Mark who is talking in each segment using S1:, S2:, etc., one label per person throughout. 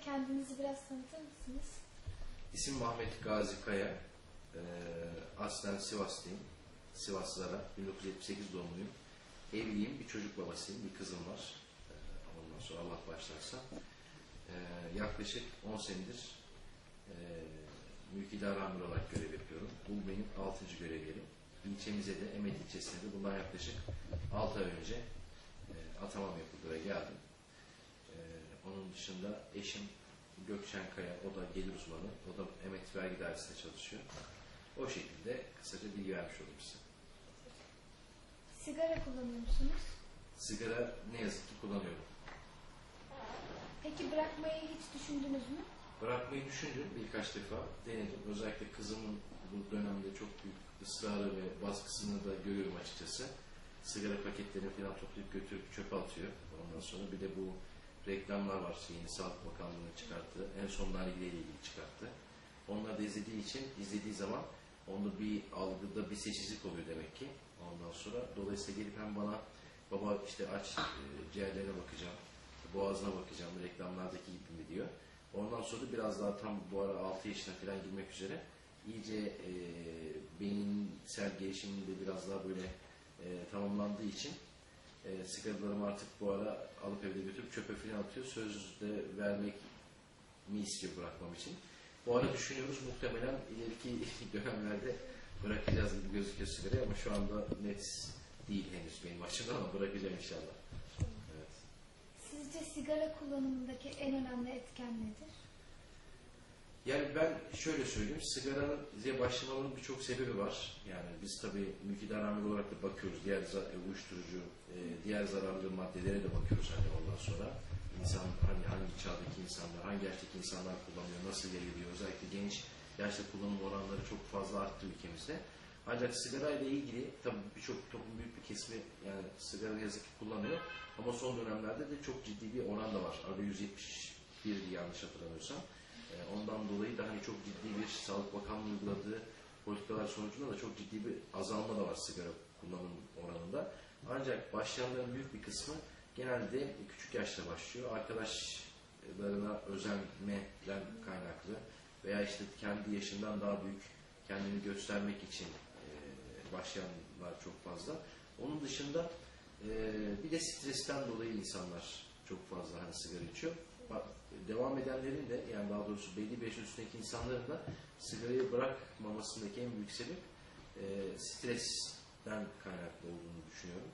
S1: kendinizi biraz tanıtır mısınız?
S2: İsim Mahmet Gazi Kaya. Ee, aslen Sivaslıyım. Sivaslılara 1978 doğumluyum. Evliyim, bir çocuk babasıyım, bir kızım var. Ee, ondan sonra Allah başlarsa. Ee, yaklaşık 10 senedir e, mülkidar amir olarak görev yapıyorum. Bu benim 6. görev yerim. İlçemize de, Emet ilçesine de bundan yaklaşık 6 ay önce e, atamam yapıldı ve geldim. Onun dışında eşim Gökçen Kaya, o da gelir uzmanı, o da Emet Vergi Dairesi'nde çalışıyor. O şekilde kısaca bilgi vermiş olayım size.
S1: Sigara kullanıyor musunuz?
S2: Sigara ne yazık ki kullanıyorum.
S1: Peki bırakmayı hiç düşündünüz mü?
S2: Bırakmayı düşündüm birkaç defa, denedim. Özellikle kızımın bu dönemde çok büyük ısrarı ve baskısını da görüyorum açıkçası. Sigara paketlerini falan toplayıp götürüp çöpe atıyor. Ondan sonra bir de bu reklamlar var. Yeni Sağlık Bakanlığı'nın çıkarttığı. En son nargileyle ilgili çıkarttı. Onları da izlediği için, izlediği zaman onda bir algıda bir seçicilik oluyor demek ki. Ondan sonra dolayısıyla gelip hem bana baba işte aç e, ciğerlerine bakacağım, boğazına bakacağım, reklamlardaki gibi mi diyor. Ondan sonra biraz daha tam bu ara 6 yaşına falan girmek üzere iyice e, beyinsel gelişiminde biraz daha böyle e, tamamlandığı için e, sigaralarımı artık bu ara alıp evde götürüp çöpe falan atıyor. Sözde vermek mi istiyor bırakmam için. Bu ara düşünüyoruz muhtemelen ileriki dönemlerde bırakacağız gibi gözüküyor sigarayı ama şu anda net değil henüz benim açımdan ama bırakacağım inşallah. Evet.
S1: Sizce sigara kullanımındaki en önemli etken nedir?
S2: Yani ben şöyle söyleyeyim, sigaranın diye başlamamın birçok sebebi var. Yani biz tabii mülkidar amir olarak da bakıyoruz, diğer e, uyuşturucu, e, diğer zararlı maddelere de bakıyoruz hani ondan sonra. İnsan hani hangi çağdaki insanlar, hangi yaştaki insanlar kullanıyor, nasıl yayılıyor, özellikle genç yaşta kullanım oranları çok fazla arttı ülkemizde. Ancak sigara ile ilgili tabii birçok toplum büyük bir kesimi yani sigara yazık ki kullanıyor. Ama son dönemlerde de çok ciddi bir oran da var. Arada 171 yanlış hatırlamıyorsam. E, Ondan dolayı da hani çok ciddi bir Sağlık Bakanlığı uyguladığı politikalar sonucunda da çok ciddi bir azalma da var sigara kullanım oranında. Ancak başlayanların büyük bir kısmı genelde küçük yaşta başlıyor. Arkadaşlarına özenmeden kaynaklı veya işte kendi yaşından daha büyük kendini göstermek için e, başlayanlar çok fazla. Onun dışında e, bir de stresten dolayı insanlar çok fazla hani sigara içiyor. Devam edenlerin de yani daha doğrusu belli bir yaş üstündeki insanların da sigarayı bırakmamasındaki en büyük sebep e, stresten kaynaklı olduğunu düşünüyorum.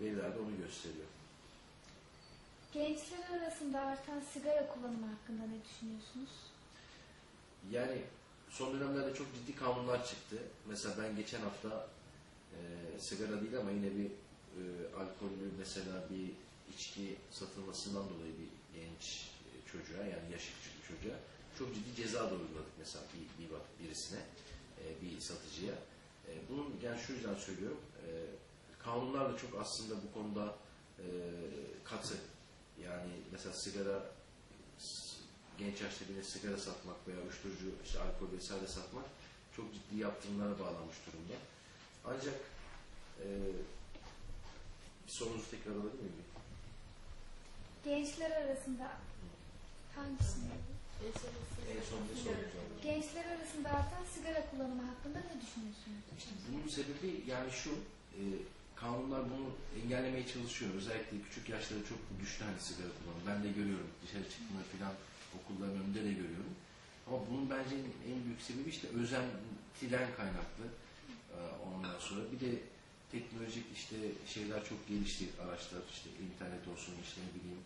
S2: Veriler de onu gösteriyor.
S1: Gençler arasında artan sigara kullanımı hakkında ne düşünüyorsunuz?
S2: Yani son dönemlerde çok ciddi kanunlar çıktı. Mesela ben geçen hafta e, sigara değil ama yine bir e, alkollü mesela bir içki satılmasından dolayı bir genç çocuğa yani yaşı küçük bir çocuğa çok ciddi ceza da uyguladık mesela bir, bir birisine e, bir satıcıya. E, bunun yani şu yüzden söylüyorum e, kanunlar da çok aslında bu konuda e, katı. Yani mesela sigara genç yaşta birine sigara satmak veya uyuşturucu, işte alkol vesaire satmak çok ciddi yaptırımlara bağlanmış durumda. Ancak e, sorunuzu tekrar alabilir miyim?
S1: Gençler arasında Gençler arasında artan sigara kullanımı hakkında ne düşünüyorsunuz?
S2: Bunun sebebi yani şu, e, kanunlar bunu engellemeye çalışıyor. Özellikle küçük yaşlarda çok düştü hani sigara kullanımı. Ben de görüyorum dışarı çıktığımda filan okulların önünde de görüyorum. Ama bunun bence en, büyük sebebi işte özentilen kaynaklı. E, ondan sonra bir de teknolojik işte şeyler çok gelişti araçlar işte internet olsun işte ne bileyim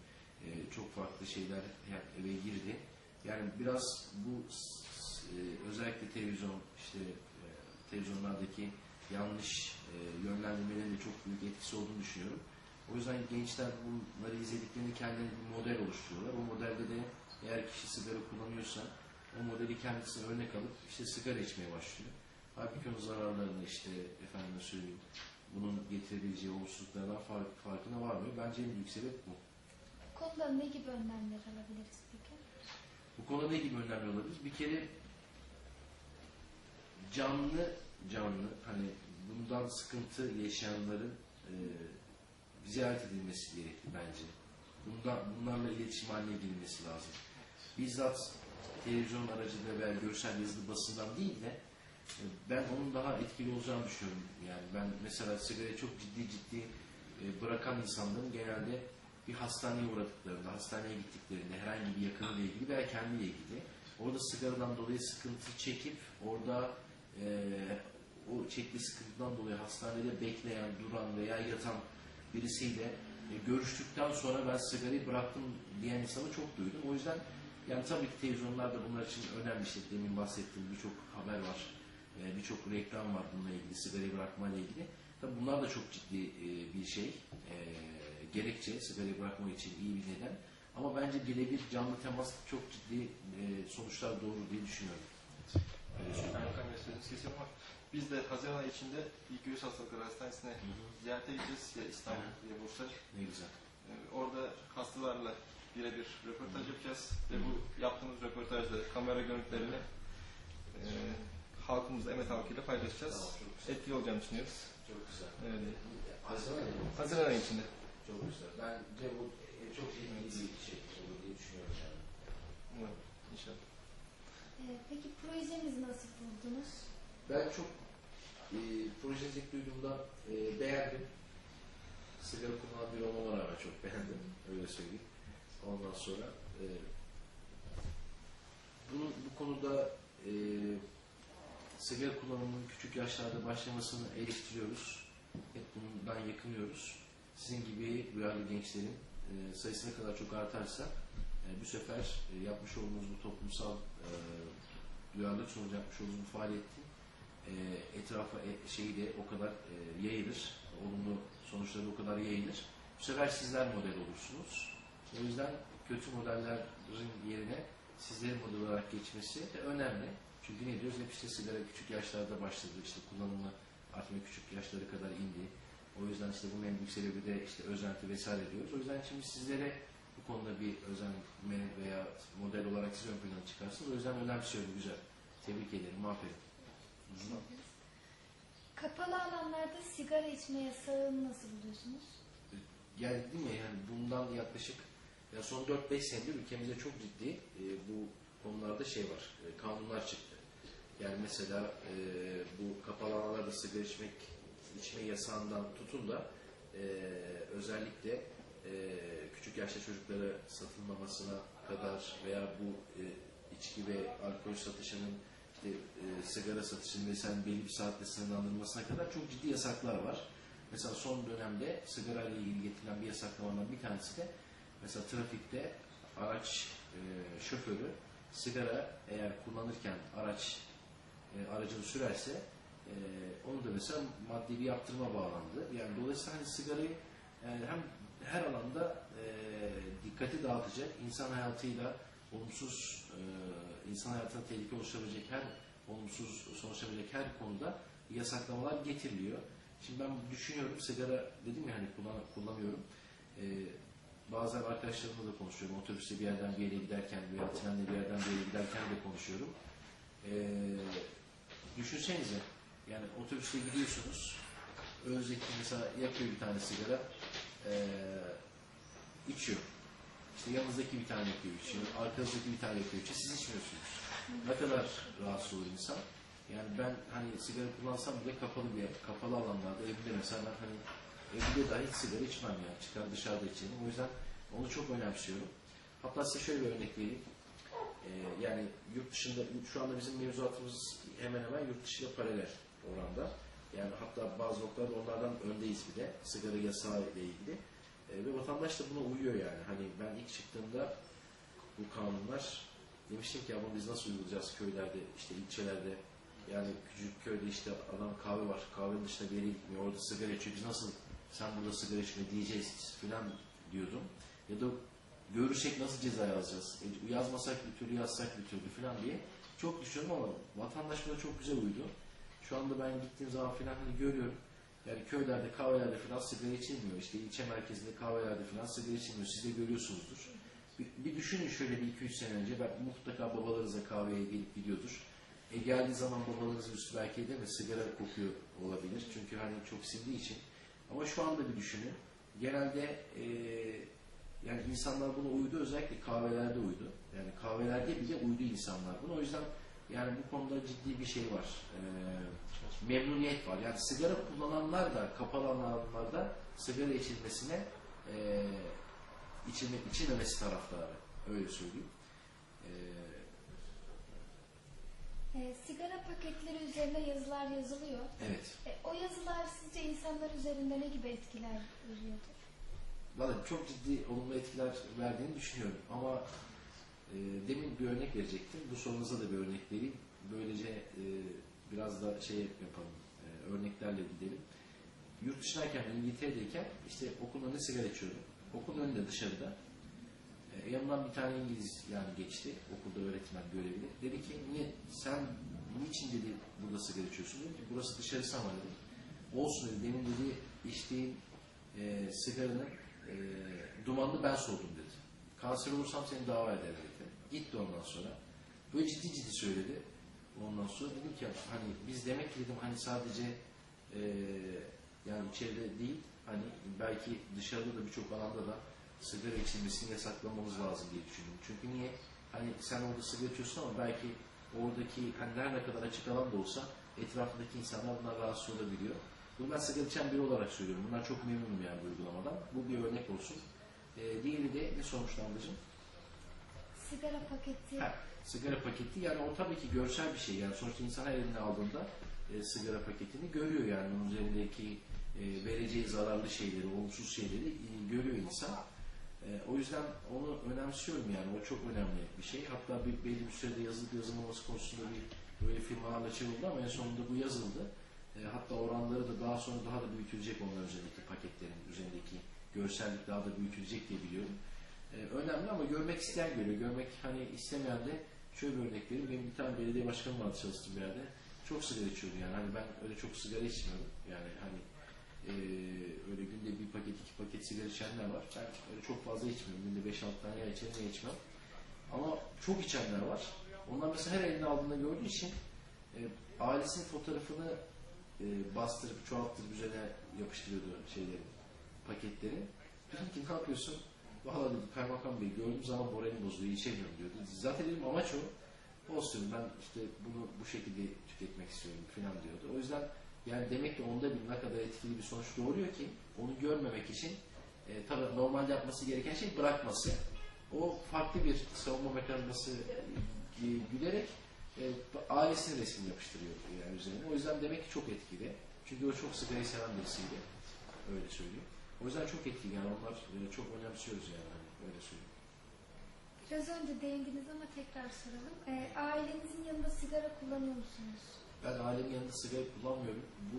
S2: farklı şeyler eve girdi. Yani biraz bu e, özellikle televizyon işte e, televizyonlardaki yanlış e, yönlendirmelerin de çok büyük etkisi olduğunu düşünüyorum. O yüzden gençler bunları izlediklerinde kendilerine bir model oluşturuyorlar. O modelde de eğer kişi sigara kullanıyorsa o modeli kendisine örnek alıp işte sigara içmeye başlıyor. Halbuki onun zararlarını işte efendime söyleyeyim bunun getirebileceği olumsuzluklardan fark, farkına varmıyor. Bence en büyük sebep bu.
S1: Bu konuda ne gibi önlemler alabiliriz peki?
S2: Bu konuda ne gibi önlemler alabiliriz? Bir kere canlı canlı hani bundan sıkıntı yaşayanların e, ziyaret edilmesi gerekli bence. Bundan, bunlarla iletişim haline girilmesi lazım. bizzat televizyon aracılığıyla veya görsel yazılı basından değil de e, ben onun daha etkili olacağını düşünüyorum. Yani ben mesela sigarayı çok ciddi ciddi e, bırakan insanların genelde bir hastaneye uğradıklarında, hastaneye gittiklerinde herhangi bir yakınıyla ilgili veya kendiyle ilgili orada sigaradan dolayı sıkıntı çekip orada e, o çektiği sıkıntıdan dolayı hastanede bekleyen, duran veya yatan birisiyle e, görüştükten sonra ben sigarayı bıraktım diyen insanı çok duydum. O yüzden yani tabii ki televizyonlarda bunlar için önemli işte demin bahsettiğim birçok haber var. e, birçok reklam var bununla ilgili, sigarayı bırakmayla ilgili. Tabii bunlar da çok ciddi e, bir şey. E, gerekçe sigarayı bırakmak için iyi bir neden. Ama bence birebir canlı temas çok ciddi e, sonuçlar doğurur diye düşünüyorum.
S3: Biz de Haziran ayı içinde ilk göğüs hastalıkları hastanesine ziyarete gideceğiz ya İstanbul ya Bursa.
S2: Ne güzel.
S3: Ee, Orada hastalarla birebir röportaj yapacağız ve bu yaptığımız röportajda kamera görüntülerini e, halkımızla, Emet halkıyla paylaşacağız.
S2: Tamam.
S3: Etkili olacağını düşünüyoruz.
S2: Çok güzel.
S3: Öyle.
S2: Haziran ayı?
S3: Haziran ayı içinde.
S2: Çok güzel. Bence bu e, çok iyi bir şey olur diye düşünüyorum yani.
S3: Umarım. İnşallah.
S1: Ee, peki projemizi nasıl buldunuz?
S2: Ben çok e, projenizi ilk duyduğumda e, beğendim. Sigara kullanan biri olmama rağmen çok beğendim. Öyle söyleyeyim. Ondan sonra e, bunun, bu konuda e, sigara kullanımının küçük yaşlarda başlamasını eleştiriyoruz. Hep bundan yakınıyoruz. Sizin gibi duyarlı gençlerin e, sayısı ne kadar çok artarsa e, bu sefer e, yapmış olduğumuz bu toplumsal e, duyarlılık sonucu yapmış olduğumuz bu faaliyetin e, etrafa e, şeyi de o kadar e, yayılır. Olumlu sonuçları o kadar yayılır. Bu sefer sizler model olursunuz. O yüzden kötü modellerin yerine sizlerin model olarak geçmesi de önemli. Çünkü ne diyoruz? Hep işte sigara küçük yaşlarda başladı. İşte kullanımı artık küçük yaşlara kadar indi. O yüzden işte bunun en büyük sebebi de işte özenti vesaire diyoruz. O yüzden şimdi sizlere bu konuda bir özenme veya model olarak siz ön plana çıkarsınız. O yüzden önemsiyorum. Güzel. Tebrik ederim. Aferin.
S1: Kapalı alanlarda sigara içme yasağını nasıl buluyorsunuz?
S2: Yani değil mi? Yani bundan yaklaşık ya son 4-5 senedir ülkemizde çok ciddi e, bu konularda şey var. e, kanunlar çıktı. Yani mesela e, bu kapalı alanlarda sigara içmek içme yasağından tutun da e, özellikle e, küçük yaşta çocuklara satılmamasına kadar veya bu e, içki ve alkol satışının işte e, sigara satışının vesaire belli bir saatte sınırlandırılmasına kadar çok ciddi yasaklar var. Mesela son dönemde sigara ile ilgili getirilen bir yasaklamadan bir tanesi de mesela trafikte araç e, şoförü sigara eğer kullanırken araç e, aracını sürerse e, onu da mesela maddi bir yaptırıma bağlandı. Yani dolayısıyla hani sigarayı yani hem her alanda e, dikkati dağıtacak, insan hayatıyla olumsuz, e, insan hayatına tehlike oluşturabilecek her olumsuz sonuçlanabilecek her konuda yasaklamalar getiriliyor. Şimdi ben düşünüyorum, sigara dedim ya hani kullan, kullanıyorum. E, bazen arkadaşlarımla da konuşuyorum. Otobüste bir yerden bir yere giderken veya trenle bir yerden bir yere giderken de konuşuyorum. E, düşünsenize, yani otobüste gidiyorsunuz, Özeki mesela yakıyor bir tane sigara, e, içiyor. İşte yanınızdaki bir tane yakıyor, içiyor. Arkanızdaki bir tane yakıyor, içiyor. Siz içmiyorsunuz. Ne kadar rahatsız olur insan. Yani ben hani sigara kullansam bile kapalı bir yer, kapalı alanlarda evde mesela ben hani evde dahi sigara içmem yani. Çıkar dışarıda içerim. O yüzden onu çok önemsiyorum. Hatta size şöyle bir örnek vereyim. Ee, yani yurt dışında, şu anda bizim mevzuatımız hemen hemen yurt dışıyla paralel oranda. Yani hatta bazı noktalarda onlardan öndeyiz bile. Sigara yasağı ile ilgili. Ee, ve vatandaş da buna uyuyor yani. Hani ben ilk çıktığımda bu kanunlar demiştim ki ya bunu biz nasıl uygulayacağız köylerde, işte ilçelerde. Yani küçük köyde işte adam kahve var, kahvenin dışında bir yere gitmiyor, orada sigara içiyor. Biz nasıl sen burada sigara içme diyeceğiz filan diyordum. Ya da görürsek nasıl ceza yazacağız? E, yazmasak bir türlü, yazsak bir türlü filan diye çok düşünüyorum ama vatandaş buna çok güzel uydu. Şu anda ben gittiğim zaman filan hani görüyorum. Yani köylerde, kahvelerde filan sigara içilmiyor. İşte ilçe merkezinde kahvelerde filan sigara içilmiyor. Siz de görüyorsunuzdur. Bir, bir düşünün şöyle bir iki üç sene önce ben mutlaka babalarınıza kahveye gelip gidiyordur. E geldiği zaman babalarınızın üstü belki edemez, sigara kokuyor olabilir. Çünkü hani çok sildiği için. Ama şu anda bir düşünün. Genelde e, yani insanlar buna uydu, özellikle kahvelerde uydu. Yani kahveler gibi de uydu insanlar buna. O yüzden yani bu konuda ciddi bir şey var. Ee, memnuniyet var. Yani sigara kullananlar da kapalı alanlarda sigara içilmesine e, içilme, içilmemesi taraftarı. Öyle söyleyeyim. Ee,
S1: E, sigara paketleri üzerine yazılar yazılıyor.
S2: evet.
S1: E, o yazılar sizce insanlar üzerinde ne gibi etkiler veriyordur?
S2: Vallahi çok ciddi olumlu etkiler verdiğini düşünüyorum. Ama e, demin bir örnek verecektim. Bu sorunuza da bir örnek vereyim. Böylece e, biraz da şey yapalım. E, örneklerle gidelim. Yurt dışındayken, İngiltere'deyken işte okulun önünde sigara içiyordum. Okulun önünde dışarıda. E, yanımdan bir tane İngiliz yani geçti. Okulda öğretmen görevli. Dedi ki niye sen niçin dedi burada sigara içiyorsun? Dedim ki burası dışarısı ama dedim. Olsun dedi. Benim dedi içtiğim e, sigaranın e, dumanını ben soğudum dedi. Kanser olursam seni dava ederim dedi. Gitti ondan sonra. Böyle ciddi ciddi söyledi. Ondan sonra dedim ki hani biz demek ki dedim hani sadece e, yani içeride değil hani belki dışarıda da birçok alanda da sigara içilmesini yasaklamamız lazım diye düşündüm. Çünkü niye? Hani sen orada sigara içiyorsun ama belki oradaki hani her ne kadar açık alan da olsa etrafındaki insanlar bundan rahatsız olabiliyor. Bunu ben sigara içen biri olarak söylüyorum. Bundan çok memnunum yani bu uygulamadan. Bu bir örnek olsun. Ee, diğeri de ne ablacığım?
S1: Sigara paketi
S2: Ha, sigara paketi yani o tabii ki görsel bir şey. Yani sonuçta insan eline aldığında e, sigara paketini görüyor yani onun üzerindeki e, vereceği zararlı şeyleri, olumsuz şeyleri e, görüyor insan. E, o yüzden onu önemsiyorum yani. O çok önemli bir şey. Hatta bir belli bir sürede yazılıp yazılmaması konusunda bir böyle firmalarla çevrildi ama en sonunda bu yazıldı. E, hatta oranları da daha sonra daha da büyütülecek onlar üzerindeki paketlerin üzerindeki görsellik daha da büyütülecek diye biliyorum. E, önemli ama görmek isteyen görüyor. Görmek hani istemeyen de şöyle bir örnek vereyim. Benim bir tane belediye başkanım vardı çalıştığım bir yerde. Çok sigara içiyordu yani. Hani ben öyle çok sigara içmiyorum. Yani hani e, öyle günde bir paket iki paket sigara içenler var. Ben öyle çok fazla içmiyorum. Günde 5-6 tane ya içerim ya içmem. Ama çok içenler var. Onlar mesela her eline aldığında gördüğü için e, ailesinin fotoğrafını e, bastırıp çoğalttırıp üzerine yapıştırıyordu şeyleri, paketleri. Dedim ki ne yapıyorsun? Valla dedi kaymakam bey gördüğüm zaman moralim bozuluyor, içemiyorum diyordu. Zaten dedim amaç o. Olsun ben işte bunu bu şekilde tüketmek istiyorum falan diyordu. O yüzden yani demek ki onda bir ne kadar etkili bir sonuç doğuruyor ki onu görmemek için e, tabii normalde yapması gereken şey bırakması. O farklı bir savunma mekanizması gülerek e, ailesinin resmini yapıştırıyor yani üzerine. O yüzden demek ki çok etkili. Çünkü o çok sigarayı seven birisiydi. Öyle söyleyeyim. O yüzden çok etkili yani onlar e, çok önemsiyoruz yani hani öyle söyleyeyim.
S1: biraz önce değindiniz ama tekrar soralım. E, ailenizin yanında sigara kullanıyor musunuz?
S2: Ben ailemin yanında sigara kullanmıyorum. Bu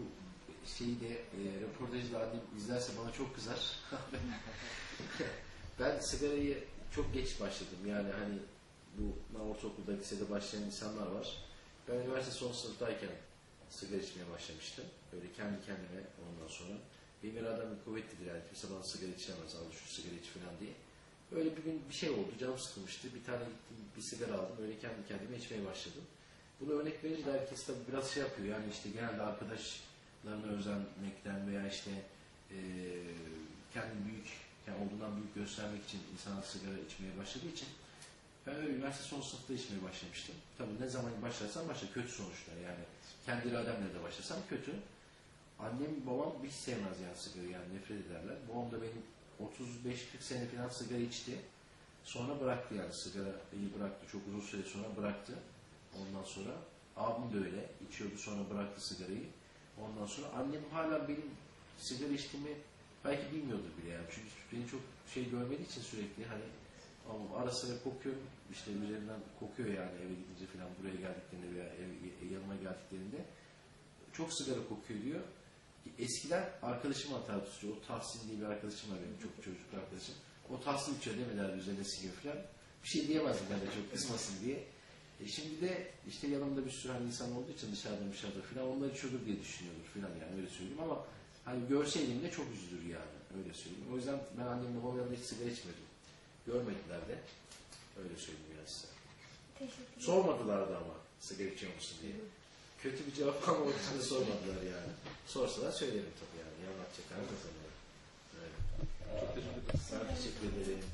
S2: şeyi de e, röportajı da annem izlerse bana çok kızar. ben sigarayı çok geç başladım. Yani hani bu ortaokulda, lisede başlayan insanlar var. Ben üniversite son sınıftayken sigara içmeye başlamıştım. Böyle kendi kendime ondan sonra. Benim iradem kuvvetlidir yani. Kimse bana sigara içemez, al şu sigara iç falan diye. Öyle bir gün bir şey oldu, canım sıkılmıştı. Bir tane gittim, bir sigara aldım. Öyle kendi kendime içmeye başladım. Bunu örnek verince de herkes tabii biraz şey yapıyor. Yani işte genelde arkadaşlarına özenmekten veya işte eee kendini büyük, yani olduğundan büyük göstermek için insanlar sigara içmeye başladığı için ben öyle üniversite son sınıfta içmeye başlamıştım. Tabii ne zaman başlarsam başla kötü sonuçlar yani. Kendi irademle de başlasam kötü. Annem babam hiç sevmez yani sigara yani nefret ederler. Babam da benim 35-40 sene falan sigara içti. Sonra bıraktı yani sigarayı bıraktı. Çok uzun süre sonra bıraktı. Ondan sonra abim de öyle içiyordu sonra bıraktı sigarayı. Ondan sonra annem hala benim sigara içtiğimi belki bilmiyordur bile yani. Çünkü beni çok şey görmediği için sürekli hani ama ara sıra kokuyor işte üzerinden kokuyor yani eve gidince falan buraya geldiklerinde veya ev, yanıma geldiklerinde çok sigara kokuyor diyor. Eskiden arkadaşım tutuyor. O Tahsin diye bir arkadaşım var benim çok çocuk arkadaşım. O Tahsin içiyor demeler üzerine siliyor falan. Bir şey diyemezdim ben de çok kızmasın diye. E şimdi de işte yanımda bir sürü hani insan olduğu için dışarıda dışarıda falan onlar içiyordur diye düşünüyordur falan yani öyle söyleyeyim ama hani görseydim de çok üzülür yani öyle söyleyeyim. O yüzden ben annemle yanında hiç sigara içmedim. Görmediler de. Öyle söyleyeyim yani size. Sormadılar da ama sigara içiyor musun diye. Kötü bir cevap almamak için de sormadılar yani. Sorsalar söylerim tabii yani. Yalan atacak. Her Evet.
S3: Çok teşekkür ederiz.
S2: Ben teşekkür ederim.